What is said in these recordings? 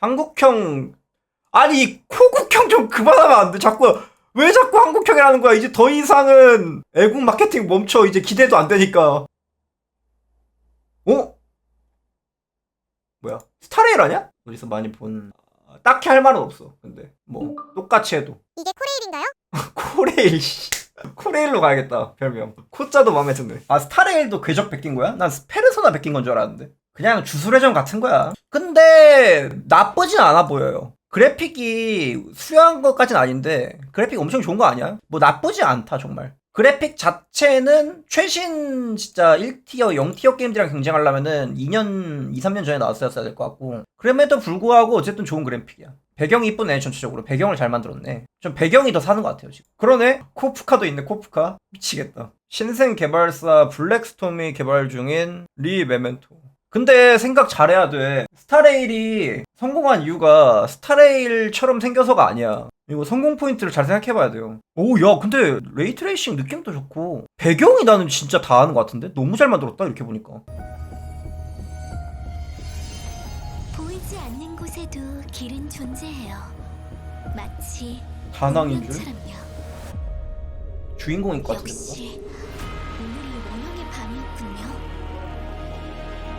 한국형 아니 코국형 좀 그만하면 안 돼. 자꾸 왜 자꾸 한국형이라는 거야? 이제 더 이상은 애국 마케팅 멈춰. 이제 기대도 안 되니까. 어? 뭐야? 스타레일 아니야? 어디서 많이 본 아, 딱히 할 말은 없어. 근데 뭐 똑같이 해도 이게 코레일인가요? 코레일 씨. 코레일로 가야겠다 별명 코자도 마음에 드네 아 스타레일도 궤적 베낀 거야? 난 페르소나 베낀 건 줄 알았는데 그냥 주술회전 같은 거야. 근데 나쁘진 않아 보여요. 그래픽이 수려한 것까진 아닌데 그래픽 엄청 좋은 거 아니야? 뭐 나쁘지 않다 정말. 그래픽 자체는 최신 진짜 1티어, 0티어 게임들이랑 경쟁하려면은 2년, 2, 3년 전에 나왔어야 될 것 같고. 그럼에도 불구하고 어쨌든 좋은 그래픽이야. 배경이 이쁘네 전체적으로. 배경을 잘 만들었네. 좀 배경이 더 사는 것 같아요 지금. 그러네. 코프카도 있네 코프카. 미치겠다. 신생 개발사 블랙스톰이 개발 중인 리 메멘토 근데 생각 잘해야 돼. 스타레일이 성공한 이유가 스타레일처럼 생겨서가 아니야. 이거 성공 포인트를 잘 생각해봐야 돼요. 오 야 근데 레이트레이싱 느낌도 좋고. 배경이 나는 진짜 다 하는 것 같은데? 너무 잘 만들었다 이렇게 보니까. 보이지 않는 곳에도 길은 존재해요. 마치 다낭인 줄? 운명처럼요. 주인공인 것 같은데? 역시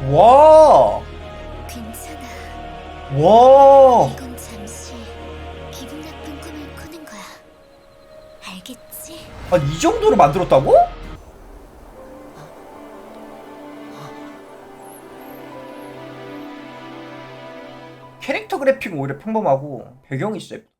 와 괜찮아. 와. 이건 잠시 기분 나쁜 꿈을 꾸는 거야. 알겠지? 아, 이 정도로 만들었다고? 캐릭터 그래픽은 오히려 평범하고 배경이 진짜 예쁘다.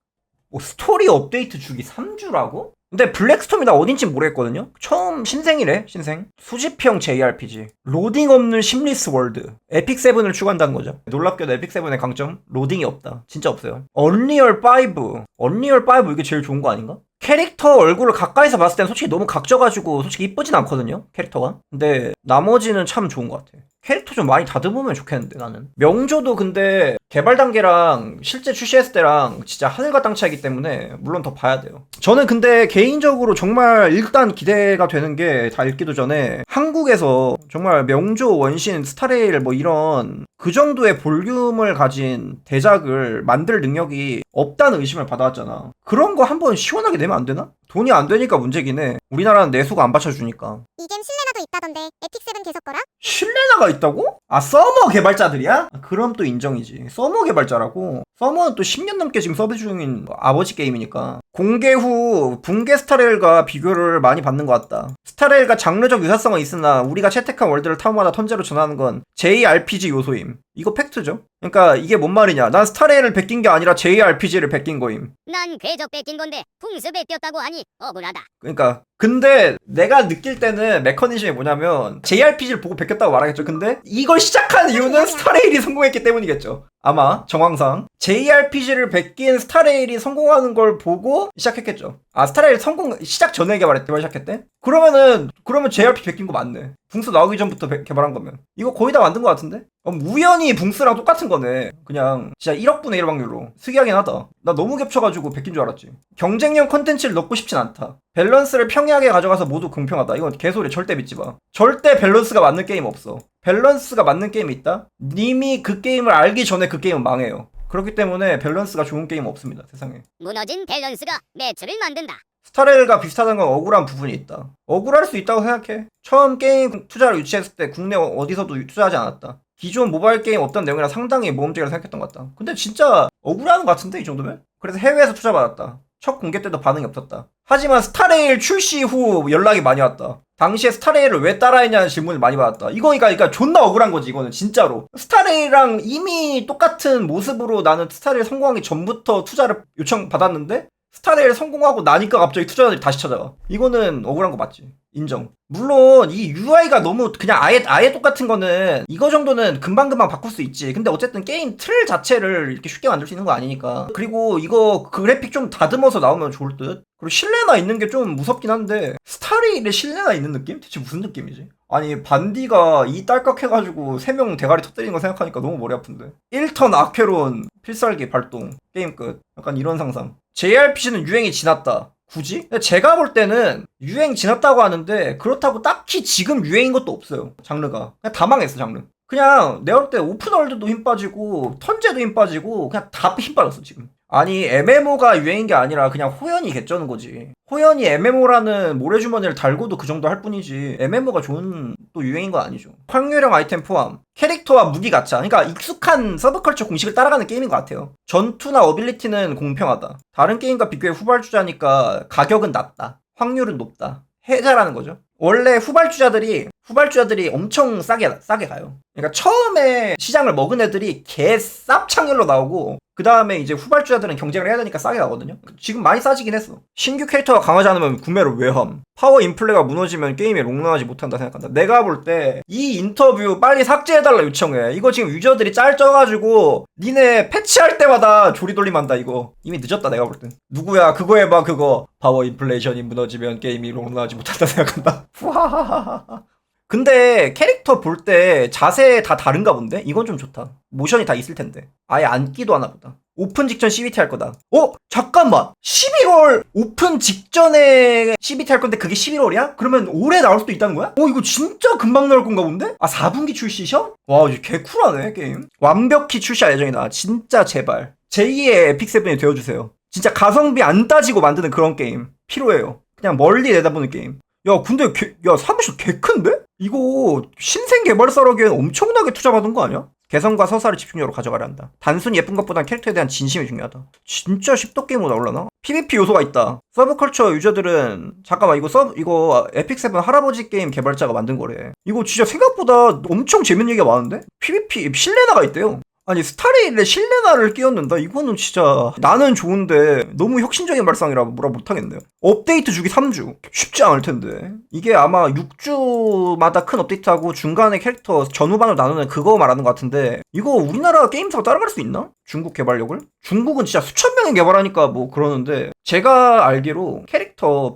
오, 스토리 업데이트 주기 3주라고? 근데 블랙스톰이 나 어딘지 모르겠거든요? 처음 신생이래, 신생. 수집형 JRPG. 로딩 없는 심리스 월드. 에픽7을 추구한다는 거죠. 놀랍게도 에픽7의 강점? 로딩이 없다. 진짜 없어요. 언리얼 5. 언리얼 5 이게 제일 좋은 거 아닌가? 캐릭터 얼굴을 가까이서 봤을 땐 솔직히 너무 각져가지고 솔직히 이쁘진 않거든요? 캐릭터가. 근데 나머지는 참 좋은 것 같아. 캐릭터 좀 많이 다듬으면 좋겠는데 나는. 명조도 근데 개발 단계랑 실제 출시했을 때랑 진짜 하늘과 땅 차이기 때문에 물론 더 봐야 돼요. 저는 근데 개인적으로 정말 일단 기대가 되는 게 다 읽기도 전에 한국에서 정말 명조 원신 스타레일 뭐 이런 그 정도의 볼륨을 가진 대작을 만들 능력이 없다는 의심을 받아왔잖아. 그런 거 한번 시원하게 내면 안 되나? 돈이 안 되니까 문제긴 해. 우리나라는 내수가 안 받쳐주니까. 이 게임 실내나도 있다던데 에픽7 계속 거라? 실내나가 있다고? 아 서머 개발자들이야? 아, 그럼 또 인정이지 서머 개발자라고 서머는 또 10년 넘게 지금 서브 중인 아버지 게임이니까 공개 후 붕괴 스타레일과 비교를 많이 받는 것 같다 스타레일과 장르적 유사성은 있으나 우리가 채택한 월드를 타워마다 턴제로 전하는 건 JRPG 요소임 이거 팩트죠 그러니까 이게 뭔 말이냐 난 스타레일을 베낀 게 아니라 JRPG 를 베낀 거임 난 궤적 뺏긴 건데 풍습에 뛰었다고 하니 억울하다. 그러니까 근데 내가 느낄 때는 메커니즘이 뭐냐면 JRPG를 보고 베꼈다고 말하겠죠. 근데 이걸 시작한 이유는 스타레일이 성공했기 때문이겠죠. 아마 정황상 JRPG를 베낀 스타레일이 성공하는 걸 보고 시작했겠죠. 아 스타레일 성공 시작 전에 개발했대 개발 시작했대? 그러면은 그러면 JRPG 베낀 거 맞네. 붕스 나오기 전부터 배- 개발한 거면 이거 거의 다 만든 거 같은데? 어, 우연히 붕스랑 똑같은 거네. 그냥 진짜 1억분의 1 확률로 특이하긴 하다. 나 너무 겹쳐가지고 베낀 줄 알았지. 경쟁형 컨텐츠를 넣고 싶진 않다. 밸런스를 평이하게 가져가서 모두 공평하다. 이건 개소리 절대 믿지 마. 절대 밸런스가 맞는 게임 없어. 밸런스가 맞는 게임이 있다? 님이 그 게임을 알기 전에 그 게임은 망해요. 그렇기 때문에 밸런스가 좋은 게임 없습니다. 세상에. 무너진 밸런스가 매출을 만든다. 스타레일과 비슷하다는 건 억울한 부분이 있다. 억울할 수 있다고 생각해. 처음 게임 투자를 유치했을 때 국내 어디서도 투자하지 않았다. 기존 모바일 게임 없던 내용이라 상당히 모험적이라 생각했던 것 같다. 근데 진짜 억울한 것 같은데 이 정도면? 그래서 해외에서 투자받았다. 첫 공개 때도 반응이 없었다. 하지만 스타레일 출시 후 연락이 많이 왔다. 당시에 스타레일을 왜 따라했냐는 질문을 많이 받았다. 이거 그러니까, 그러니까 존나 억울한 거지 이거는 진짜로. 스타레일이랑 이미 똑같은 모습으로 나는 스타레일 성공하기 전부터 투자를 요청 받았는데 스타레일 성공하고 나니까 갑자기 투자자들이 다시 찾아가. 이거는 억울한 거 맞지. 인정. 물론 이 UI가 너무 그냥 아예 아예 똑같은 거는 이거 정도는 금방 금방 바꿀 수 있지. 근데 어쨌든 게임 틀 자체를 이렇게 쉽게 만들 수 있는 거 아니니까. 그리고 이거 그래픽 좀 다듬어서 나오면 좋을 듯. 그리고 실내나 있는 게 좀 무섭긴 한데 스타레일에 실내나 있는 느낌? 대체 무슨 느낌이지? 아니 반디가 이 딸깍 해가지고 세명 대가리 터뜨리는 거 생각하니까 너무 머리 아픈데. 1턴 아케론 필살기 발동 게임 끝. 약간 이런 상상. JRPG는 유행이 지났다. 굳이? 제가 볼 때는 유행 지났다고 하는데 그렇다고 딱히 지금 유행인 것도 없어요 장르가. 그냥 다 망했어 장르. 그냥 내가 볼 때 오픈월드도 힘 빠지고 턴제 삭제도 힘 빠지고 그냥 다 힘 빠졌어 지금. 아니 MMO가 유행인 게 아니라 그냥 호연이 개쩌는 거지. 호연이 MMO라는 모래주머니를 달고도 그 정도 할 뿐이지 MMO가 좋은 또 유행인 건 아니죠. 확률형 아이템 포함, 캐릭터와 무기 가차. 그러니까 익숙한 서브컬처 공식을 따라가는 게임인 것 같아요. 전투나 어빌리티는 공평하다. 다른 게임과 비교해 후발주자니까 가격은 낮다. 확률은 높다. 해자라는 거죠. 원래 후발주자들이 후발주자들이 엄청 싸게 싸게 가요. 그러니까 처음에 시장을 먹은 애들이 개 쌉창렬로 나오고 그 다음에 이제 후발주자들은 경쟁을 해야 되니까 싸게 가거든요. 지금 많이 싸지긴 했어. 신규 캐릭터가 강하지 않으면 구매를 왜 함? 파워 인플레가 무너지면 게임이 롱런하지 못한다 생각한다. 내가 볼 때 이 인터뷰 빨리 삭제해달라 요청해. 이거 지금 유저들이 짤쪄가지고 니네 패치할 때마다 조리돌림한다 이거. 이미 늦었다 내가 볼 땐. 누구야 그거 해봐 그거. 파워 인플레이션이 무너지면 게임이 롱런하지 못한다 생각한다. 근데 캐릭터 볼 때 자세 다 다른가 본데? 이건 좀 좋다. 모션이 다 있을 텐데. 아예 앉기도 하나 보다. 오픈 직전 CBT 할 거다. 어? 잠깐만! 11월 오픈 직전에 CBT 할 건데 그게 11월이야? 그러면 올해 나올 수도 있다는 거야? 어, 이거 진짜 금방 나올 건가 본데? 아, 4분기 출시셔? 와, 이거 개쿨하네, 게임. 완벽히 출시할 예정이다. 진짜 제발. 제2의 에픽세븐이 되어주세요. 진짜 가성비 안 따지고 만드는 그런 게임. 필요해요. 그냥 멀리 내다보는 게임. 야, 근데 개, 야, 사무실 개 큰데? 이거 신생 개발사라기엔 엄청나게 투자받은 거 아니야? 개성과 서사를 집중적으로 가져가려 한다. 단순히 예쁜 것보단 캐릭터에 대한 진심이 중요하다. 진짜 십덕게임으로 나올라나? PVP 요소가 있다. 서브컬처 유저들은 잠깐만 이거 서브 이거 에픽세븐 할아버지 게임 개발자가 만든 거래. 이거 진짜 생각보다 엄청 재밌는 얘기가 많은데? PVP 실내나가 있대요. 아니 스타레일에 실내나를 끼얹는다? 이거는 진짜 나는 좋은데 너무 혁신적인 발상이라 뭐라 못하겠네요. 업데이트 주기 3주 쉽지 않을 텐데 이게 아마 6주마다 큰 업데이트하고 중간에 캐릭터 전후반으로 나누는 그거 말하는 것 같은데 이거 우리나라 게임사가 따라갈 수 있나? 중국 개발력을? 중국은 진짜 수천 명이 개발하니까 뭐 그러는데 제가 알기로 캐릭터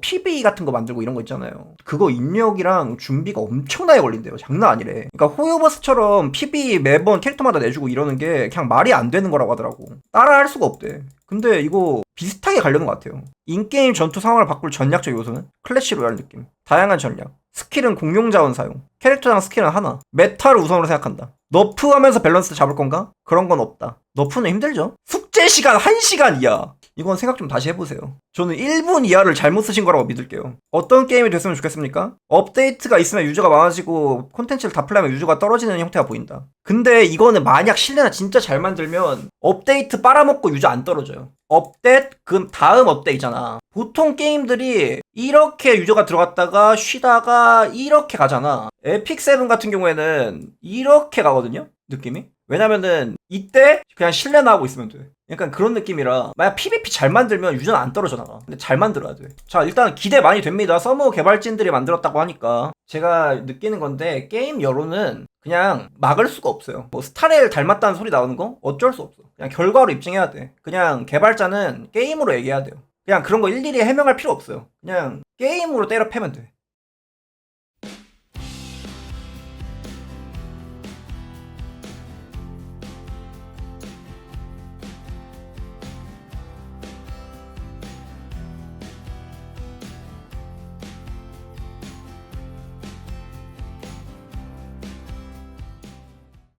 PV 같은 거 만들고 이런 거 있잖아요. 그거 입력이랑 준비가 엄청나게 걸린대요. 장난 아니래. 그러니까 호요버스처럼 PV 매번 캐릭터마다 내주고 이러는 게 그냥 말이 안 되는 거라고 하더라고. 따라 할 수가 없대. 근데 이거 비슷하게 가려는 것 같아요. 인게임 전투 상황을 바꿀 전략적 요소는 클래시 로얄 느낌. 다양한 전략. 스킬은 공룡 자원 사용. 캐릭터당 스킬은 하나. 메타를 우선으로 생각한다. 너프 하면서 밸런스 잡을 건가? 그런 건 없다. 너프는 힘들죠? 숙제 시간 1시간 이하. 이건 생각 좀 다시 해보세요. 저는 1분 이하를 잘못 쓰신 거라고 믿을게요. 어떤 게임이 됐으면 좋겠습니까? 업데이트가 있으면 유저가 많아지고 콘텐츠를 다 풀려면 유저가 떨어지는 형태가 보인다. 근데 이거는 만약 실내나 진짜 잘 만들면 업데이트 빨아먹고 유저 안 떨어져요. 업데이트 그 다음 업데이트잖아. 보통 게임들이 이렇게 유저가 들어갔다가 쉬다가 이렇게 가잖아. 에픽 세븐 같은 경우에는 이렇게 가거든요. 느낌이. 왜냐면은 이때 그냥 실내나 하고 있으면 돼. 약간 그런 느낌이라 만약 PVP 잘 만들면 유저는 안 떨어져 나가. 근데 잘 만들어야 돼. 자 일단 기대 많이 됩니다. 서머 개발진들이 만들었다고 하니까 제가 느끼는 건데 게임 여론은 그냥 막을 수가 없어요. 뭐 스타레일 닮았다는 소리 나오는 거 어쩔 수 없어. 그냥 결과로 입증해야 돼. 그냥 개발자는 게임으로 얘기해야 돼요. 그냥 그런 거 일일이 해명할 필요 없어요. 그냥 게임으로 때려 패면 돼.